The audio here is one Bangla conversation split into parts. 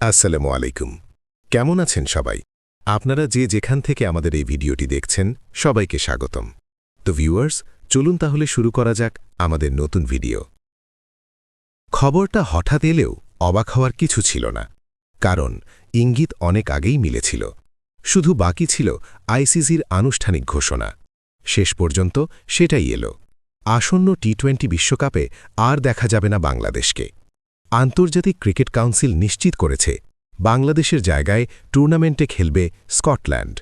আসসালামু আলাইকুম। কেমন আছেন সবাই? আপনারা যে যেখান থেকে আমাদের এই ভিডিওটি দেখছেন, সবাইকে স্বাগতম। তো ভিউয়ার্স, চলুন তাহলে শুরু করা যাক আমাদের নতুন ভিডিও। খবরটা হঠাৎ এলেও অবাক হওয়ার কিছু ছিল না, কারণ ইঙ্গিত অনেক আগেই মিলেছিল। শুধু বাকি ছিল আইসিসির আনুষ্ঠানিক ঘোষণা। শেষ পর্যন্ত সেটাই এলো। আসন্ন টি টোয়েন্টি বিশ্বকাপে আর দেখা যাবে না বাংলাদেশকে। আন্তর্জাতিক ক্রিকেট কাউন্সিল নিশ্চিত করেছে, বাংলাদেশের জায়গায় টুর্নামেন্টে খেলবে স্কটল্যান্ড।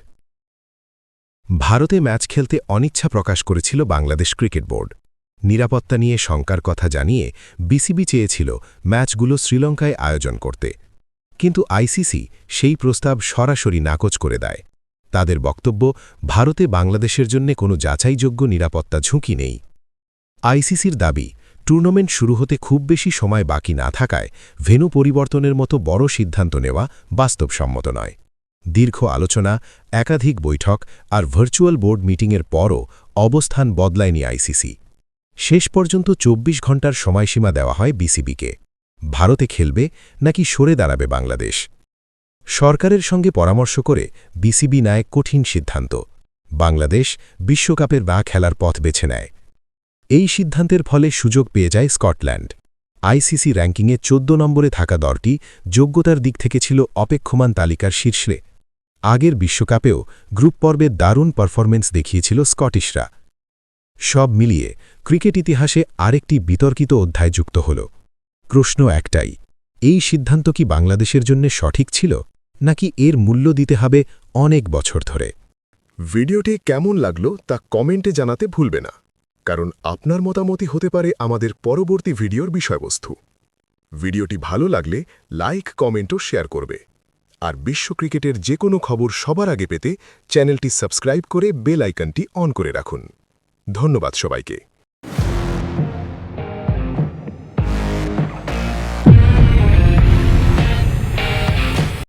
ভারতে ম্যাচ খেলতে অনিচ্ছা প্রকাশ করেছিল বাংলাদেশ ক্রিকেট বোর্ড। নিরাপত্তা নিয়ে শঙ্কার কথা জানিয়ে বিসিবি চেয়েছিল ম্যাচগুলো শ্রীলঙ্কায় আয়োজন করতে। কিন্তু আইসিসি সেই প্রস্তাব সরাসরি নাকচ করে দেয়। তাদের বক্তব্য, ভারতে বাংলাদেশের জন্য কোনো যাচাইযোগ্য নিরাপত্তা ঝুঁকি নেই। আইসিসির দাবি টুর্নামেন্ট শুরু হতে খুব বেশি সময় বাকি না থাকায় ভেনু পরিবর্তনের মতো বড় সিদ্ধান্ত নেওয়া বাস্তবসম্মত নয়। দীর্ঘ আলোচনা, একাধিক বৈঠক আর ভার্চুয়াল বোর্ড মিটিংয়ের পরও অবস্থান বদলায়নি আইসিসি। শেষ পর্যন্ত ২৪ ঘণ্টার সময়সীমা দেওয়া হয় বিসিবিকে। ভারতে খেলবে নাকি সরে দাঁড়াবে বাংলাদেশ? সরকারের সঙ্গে পরামর্শ করে বিসিবি নেয় কঠিন সিদ্ধান্ত। বাংলাদেশ বিশ্বকাপের বা খেলার পথ বেছে নেয়। এই সিদ্ধান্তের ফলে সুযোগ পেয়ে যায় স্কটল্যান্ড। আইসিসি র্যাঙ্কিংয়ে চোদ্দ নম্বরে থাকা দলটি যোগ্যতার দিক থেকে ছিল অপেক্ষমান তালিকার শীর্ষে। আগের বিশ্বকাপেও গ্রুপ পর্বে দারুণ পারফরমেন্স দেখিয়েছিল স্কটিশরা। সব মিলিয়ে ক্রিকেট ইতিহাসে আরেকটি বিতর্কিত অধ্যায় যুক্ত হল। প্রশ্ন একটাই, এই সিদ্ধান্ত কি বাংলাদেশের জন্য সঠিক ছিল, নাকি এর মূল্য দিতে হবে অনেক বছর ধরে? ভিডিওটি কেমন লাগল তা কমেন্টে জানাতে ভুলবে না। কারণ আপনার মতামতই হতে পারে আমাদের পরবর্তী ভিডিওর বিষয়বস্তু। ভিডিওটি ভালো লাগলে লাইক, কমেন্ট ও শেয়ার করবে। আর বিশ্ব ক্রিকেটের যে কোনো খবর সবার আগে পেতে চ্যানেলটি সাবস্ক্রাইব করে বেল আইকনটি অন করে রাখুন। ধন্যবাদ সবাইকে।